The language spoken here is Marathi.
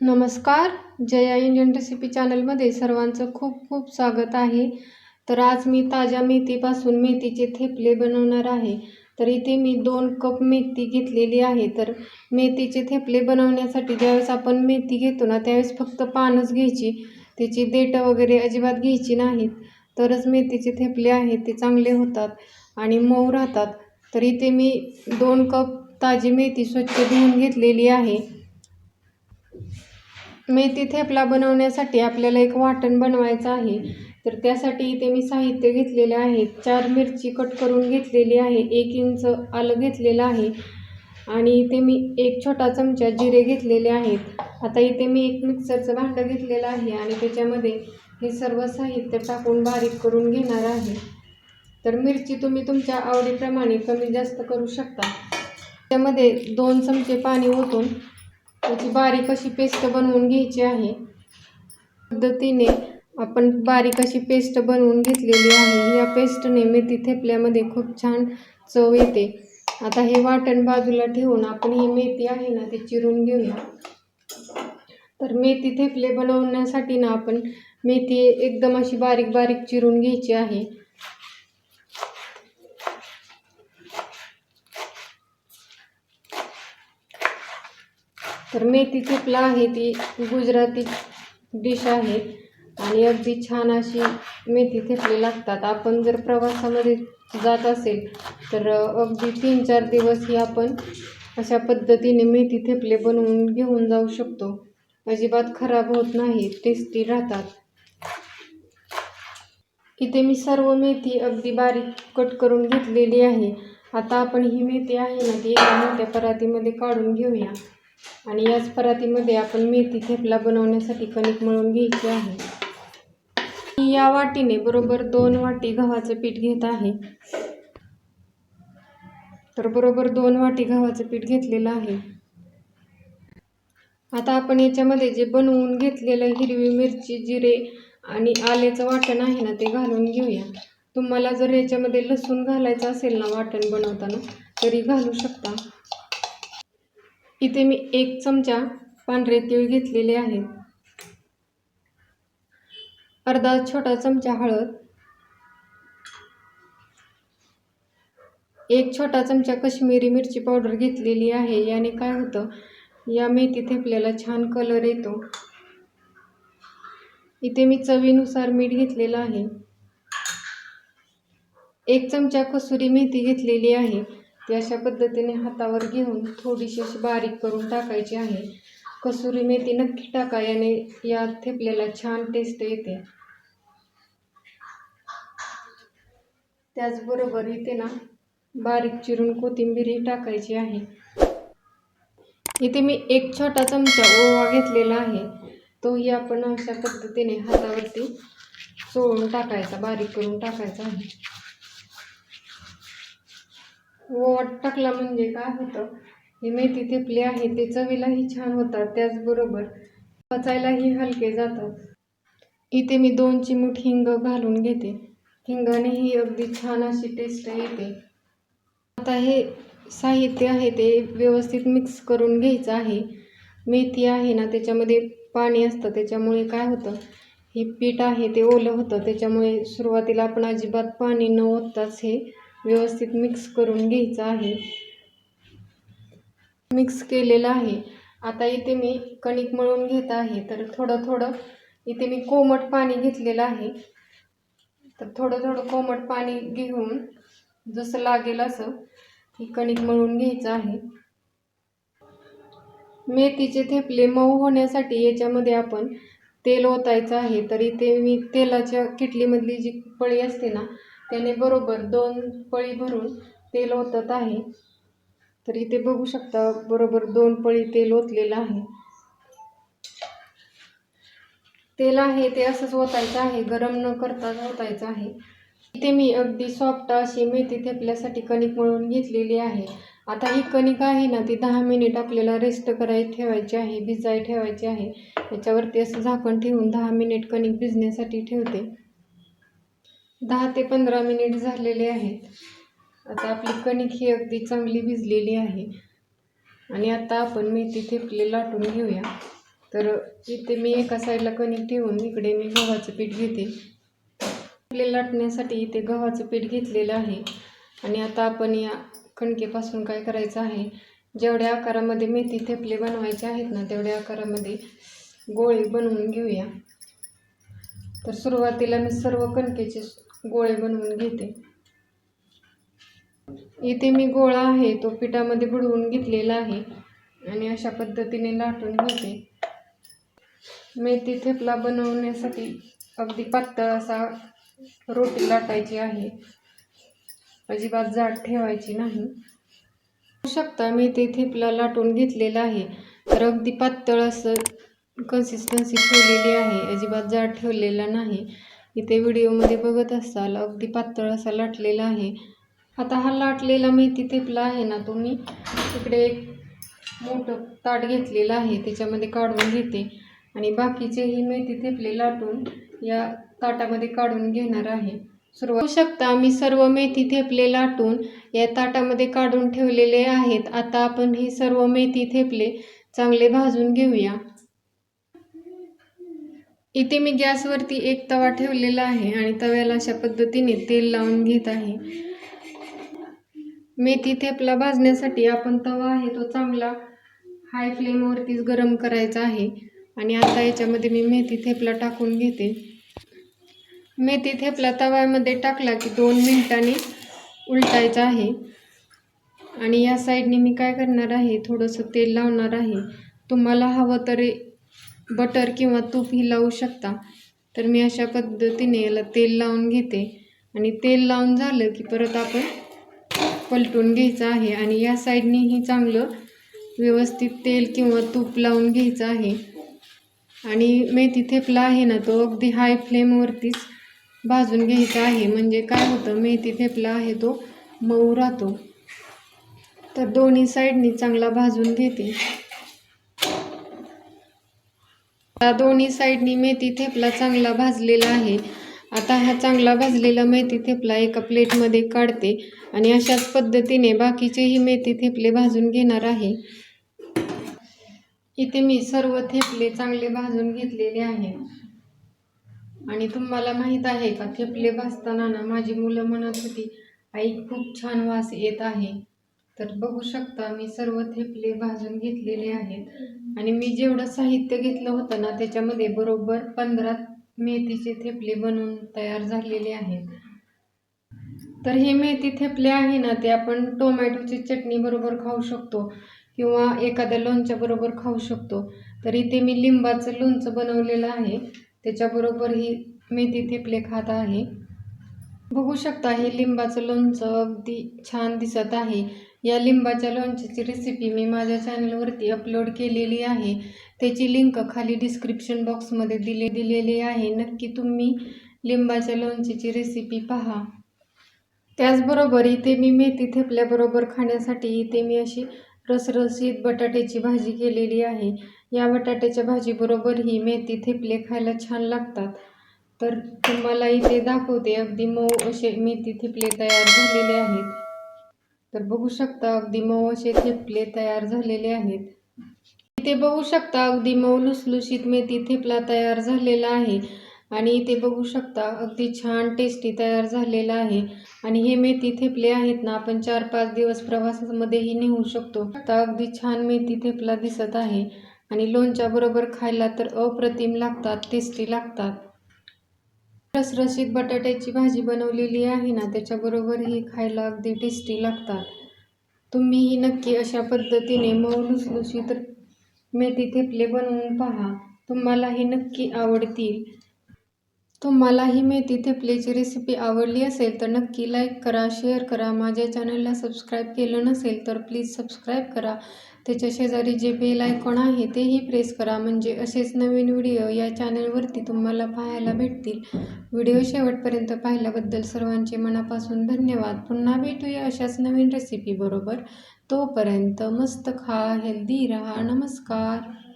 नमस्कार. जया इंडियन रेसिपी चॅनलमध्ये सर्वांचं खूप खूप स्वागत आहे. तर आज मी ताज्या मेथीपासून मेथीचे थेपले बनवणार आहे. तर इथे मी दोन कप मेथी घेतलेली आहे. तर मेथीचे थेपले बनवण्यासाठी ज्यावेळेस आपण मेथी घेतो ना त्यावेळेस फक्त पानच घ्यायची. त्याची देठं वगैरे अजिबात घ्यायची नाहीत. तरच मेथीचे थेपले आहेत ते चांगले होतात आणि मऊ राहतात. तर इथे मी दोन कप ताजी मेथी स्वच्छ धुवून घेतलेली आहे. मेथी थेपला बनवण्यासाठी आपल्याला एक वाटण बनवायचं आहे. तर त्यासाठी इथे मी साहित्य घेतलेले आहे. चार मिरची कट करून घेतलेली आहे. एक इंच आलं घेतलेलं आहे. आणि इथे मी एक छोटा चमचा जिरे घेतलेले आहेत. आता इथे मी एक मिक्सरचं भांडं घेतलेलं आहे आणि त्याच्यामध्ये हे सर्व साहित्य टाकून बारीक करून घेणार आहे. तर मिरची तुम्ही तुमच्या आवडीप्रमाणे कमी जास्त करू शकता. त्यामध्ये दोन चमचे पाणी ओतून त्याची बारीक अशी पेस्ट बनवून घ्यायची आहे. पद्धतीने आपण बारीक अशी पेस्ट बनवून घेतलेली आहे. या पेस्टने मेथी थेपल्यामध्ये खूप छान चव येते. आता हे वाटण बाजूला ठेवून आपण ही मेथी आहे ना ती चिरून घेऊया. तर मेथी थेपले बनवण्यासाठी ना आपण मेथी एकदम अशी बारीक बारीक चिरून घ्यायची आहे. तर मेथी थेपला आहे ती गुजराती डिश आहे. आणि अगदी छान अशी मेथी थेपले लागतात. आपण जर प्रवासामध्ये जात असेल तर अगदी तीन चार दिवस ही आपण अशा पद्धतीने मेथी थेपले बनवून घेऊन जाऊ शकतो. अजिबात खराब होत नाही टेस्टी राहतात. इथे मी सर्व मेथी अगदी बारीक कट करून घेतलेली आहे. आता आपण ही मेथी आहे ना ती एका मोठ्या परातीमध्ये काढून घेऊया. आणि याच परातीमध्ये आपण मेथी थेपला बनवण्यासाठी कणिक मळून घ्यायची आहे. या वाटीने बरोबर दोन वाटी गव्हाचं पीठ घेत आहे. तर बरोबर दोन वाटी गव्हाचं पीठ घेतलेलं आहे. आता आपण याच्यामध्ये जे बनवून घेतलेलं हिरवी मिरची जिरे आणि आल्याचं वाटण आहे ना ते घालून घेऊया. तुम्हाला जर याच्यामध्ये लसूण घालायचं असेल ना वाटण बनवताना तरी घालू शकता. इथे मी एक चमचा पांढरे तीळ घेतलेले आहे अर्धा छोटा चमचा हळद. एक छोटा चमचा कश्मीरी मिरची पावडर घेतलेली आहे. याने काय होतं? या मेथी थेपल्याला छान कलर येतो. इथे मी चवीनुसार मीठ घेतलेलं आहे. एक चमचा कसुरी मेथी घेतलेली आहे. ती अशा पद्धतीने हातावर घेऊन थोडीशी अशी बारीक करून टाकायची आहे. कसुरी मेथी नक्की टाका याने या थेपल्याला छान टेस्ट येते. त्याचबरोबर इथे ना बारीक चिरून कोथिंबीरही टाकायची आहे. इथे मी एक छोटा चमचा ओवा घेतलेला आहे. तोही आपण अशा पद्धतीने हातावरती चोळून टाकायचा बारीक करून टाकायचा आहे. ओवाट टाकला म्हणजे काय होतं? हे मेथी थेपले आहे ते चवीलाही छान होतात त्याचबरोबर पचायलाही हलके जातात. इथे मी दोन चिमूट हिंग घालून घेते. हिंगानेही अगदी छान अशी टेस्ट येते. आता हे साहित्य आहे ते व्यवस्थित मिक्स करून घ्यायचं आहे. मेथी आहे ना त्याच्यामध्ये पाणी असतं त्याच्यामुळे काय होतं? हे पीठ आहे ते ओलं होतं त्याच्यामुळे सुरुवातीला आपण अजिबात पाणी न ओतताच हे व्यवस्थित मिक्स करून घ्यायचं आहे. मिक्स केलेलं आहे. आता इथे मी कणिक मळून घेत आहे. तर थोडं थोडं इथे मी कोमट पाणी घेतलेलं आहे. तर थोडं थोडं कोमट पाणी घेऊन जसं लागेल असं ही कणिक मळून घ्यायचं आहे. मेथीचे थेपले मऊ होण्यासाठी याच्यामध्ये आपण तेल ओतायचं आहे. तर इथे मी तेलाच्या किटलीमधली जी पळी असते ना त्याने बरोबर दोन पळी भरून तेल ओतत आहे. तर इथे बघू शकता बरोबर दोन पळी तेल ओतलेलं आहे. तेल आहे ते असंच ओतायचं आहे गरम न करता ओतायचं आहे. इथे मी अगदी सॉफ्ट अशी मेथी थेपल्यासाठी कणिक मळून घेतलेली आहे. आता ही कणिक आहे ना ती दहा मिनिट आपल्याला रेस्ट कराय ठेवायची आहे भिजाय ठेवायची आहे. याच्यावरती असं झाकण ठेवून दहा मिनिट कणिक भिजण्यासाठी ठेवते. दहा ते पंधरा मिनिट झालेले आहेत. आता आपली कणिक ही अगदी चांगली भिजलेली आहे. आणि आता आपण मेथी थेपले लाटून घेऊया. तर इथे मी एका साईडला कणिक ठेवून इकडे मी गव्हाचं पीठ घेते. आपले लाटण्यासाठी इथे गव्हाचं पीठ घेतलेलं आहे. आणि आता आपण या कणकेपासून काय करायचं आहे? जेवढ्या आकारामध्ये मेथी थेपले बनवायचे आहेत ना तेवढ्या आकारामध्ये गोळे बनवून घेऊया. तर सुरुवातीला मी सर्व कणकेचे गोळे बनवून घेते. इथे मी गोळा आहे तो पिठामध्ये बुडवून घेतलेला आहे आणि अशा पद्धतीने लाटून घेते. मेथी थेपला बनवण्यासाठी अगदी पातळ असा रोटी लाटायची आहे. अजिबात जाड ठेवायची नाही. शकता मी ते थेपला लाटून घेतलेला आहे. तर अगदी पातळ असं कन्सिस्टन्सी ठेवलेली आहे. अजिबात जाड ठेवलेला नाही. इथे व्हिडिओमध्ये बघत असाल अगदी पातळ असा लाटलेला आहे. आता हा लाटलेला मेथी थेपला आहे ना तो मी इकडे एक मोठं ताट घेतलेलं आहे त्याच्यामध्ये काढून घेते. आणि बाकीचेही मेथी थेपले लाटून या ताटामध्ये काढून घेणार आहे. सुरुवात शकता मी सर्व मेथी थेपले लाटून. या ताटामध्ये काढून ठेवलेले आहेत. आता आपण हे सर्व मेथी थेपले चांगले भाजून घेऊया. इथे मी गॅसवरती एक तवा ठेवलेला आहे आणि तव्याला अशा पद्धतीने तेल लावून घेत आहे. मेथी थेपला भाजण्यासाठी आपण तवा आहे तो चांगला हाय फ्लेमवरतीच गरम करायचा आहे. आणि आता याच्यामध्ये मी मेथी थेपला टाकून घेते. मेथी थेपला तव्यामध्ये टाकला की दोन मिनिटांनी उलटायचा आहे. आणि या साईडने मी काय करणार आहे? थोडंसं तेल लावणार आहे. तुम्हाला हवं तरी बटर किंवा तूपही लावू शकता. तर मी अशा पद्धतीने याला तेल लावून घेते. आणि तेल लावून झालं की परत आपण पलटून घ्यायचं आहे. आणि या साईडनेही चांगलं व्यवस्थित तेल किंवा तूप लावून घ्यायचं आहे. आणि मेथी थेपला आहे ना तो अगदी हाय फ्लेमवरतीच भाजून घ्यायचा आहे. म्हणजे काय होतं मेथी थेपला आहे तो मऊ राहतो. तर दोन्ही साईडनी चांगला भाजून घेते. आता दोन्ही साईडनी मेथी थेपला चांगला भाजलेला आहे. आता हा चांगला भाजलेला मेथी थेपला एका प्लेटमध्ये काढते आणि अशाच पद्धतीने बाकीचेही मेथी थेपले भाजून घेणार आहे. इथे मी सर्व थेपले चांगले भाजून घेतलेले आहे. आणि तुम्हाला माहीत आहे का थेपले भाजताना ना माझी मुलं म्हणत होती आई खूप छान वास येत आहे. तर बघू शकता मी सर्व थेपले भाजून घेतलेले आहेत. आणि मी जेवढं साहित्य घेतलं होतं ना त्याच्यामध्ये बरोबर पंधरा मेथीचे थेपले बनवून तयार झालेले आहेत. तर हे मेथी थेपले आहे ना ते आपण टोमॅटोची चटणी बरोबर खाऊ शकतो किंवा एखाद्या लोणच्या बरोबर खाऊ शकतो. तर इथे मी लिंबाचं लोणचं बनवलेलं आहे. त्याच्याबरोबर ही मेथी थेपले खात आहे. बघू शकता हे लिंबाचं लोणचं अगदी छान दिसत आहे. या लिंबाच्या लोणच्याची रेसिपी मी माझ्या चॅनलवरती अपलोड केलेली आहे. त्याची लिंक खाली डिस्क्रिप्शन बॉक्समध्ये दिले दिलेली आहे. नक्की तुम्ही लिंबाच्या लोणच्याची रेसिपी पहा. त्याचबरोबर इथे मी मेथी थेपल्याबरोबर खाण्यासाठी इथे मी अशी रसरसीत बटाट्याची भाजी केलेली आहे. या बटाट्याच्या भाजीबरोबर ही मेथी थेपले खायला छान लागतात. तर तुम्हाला इथे दाखवते. अगदी मऊ असे मेथी थेपले तयार झालेले आहेत. तर बघू शकता अगदी मऊ असे थेपले तयार झालेले आहेत. इथे बघू शकता अगदी मऊ लुसलुशीत मेथी थेपला तयार झालेला आहे. आणि इथे बघू शकता अगदी छान टेस्टी तयार झालेला आहे. आणि हे मेथी थेपले आहेत ना आपण चार पाच दिवस प्रवासामध्येही नेऊ शकतो. आता अगदी छान मेथी थेपला दिसत आहे. आणि लोणच्याबरोबर खायला तर अप्रतिम लागतात टेस्टी लागतात. रसरशीत बटाट्याची भाजी बनवलेली आहे ना त्याच्याबरोबर ही खायला अगदी टेस्टी लागतात. तुम्हीही नक्की अशा पद्धतीने मऊ लुसलुशीत मेथी थेपले बनवून पहा. तुम्हालाही नक्की आवडतील. तुम्हाला ही मेथी थेपलेची रेसिपी आवडली असेल तर नक्की लाईक करा शेअर करा. माझ्या चॅनलला सबस्क्राईब केलं नसेल तर प्लीज सबस्क्राईब करा. त्याच्या शेजारी जे बेल आयकॉन आहे तेही प्रेस करा. म्हणजे असेच नवीन व्हिडिओ या चॅनलवरती तुम्हाला पाहायला भेटतील. व्हिडिओ शेवटपर्यंत पाहिल्याबद्दल सर्वांचे मनापासून धन्यवाद. पुन्हा भेटूया अशाच नवीन रेसिपीबरोबर तोपर्यंत मस्त खा हेल्दी राहा. नमस्कार.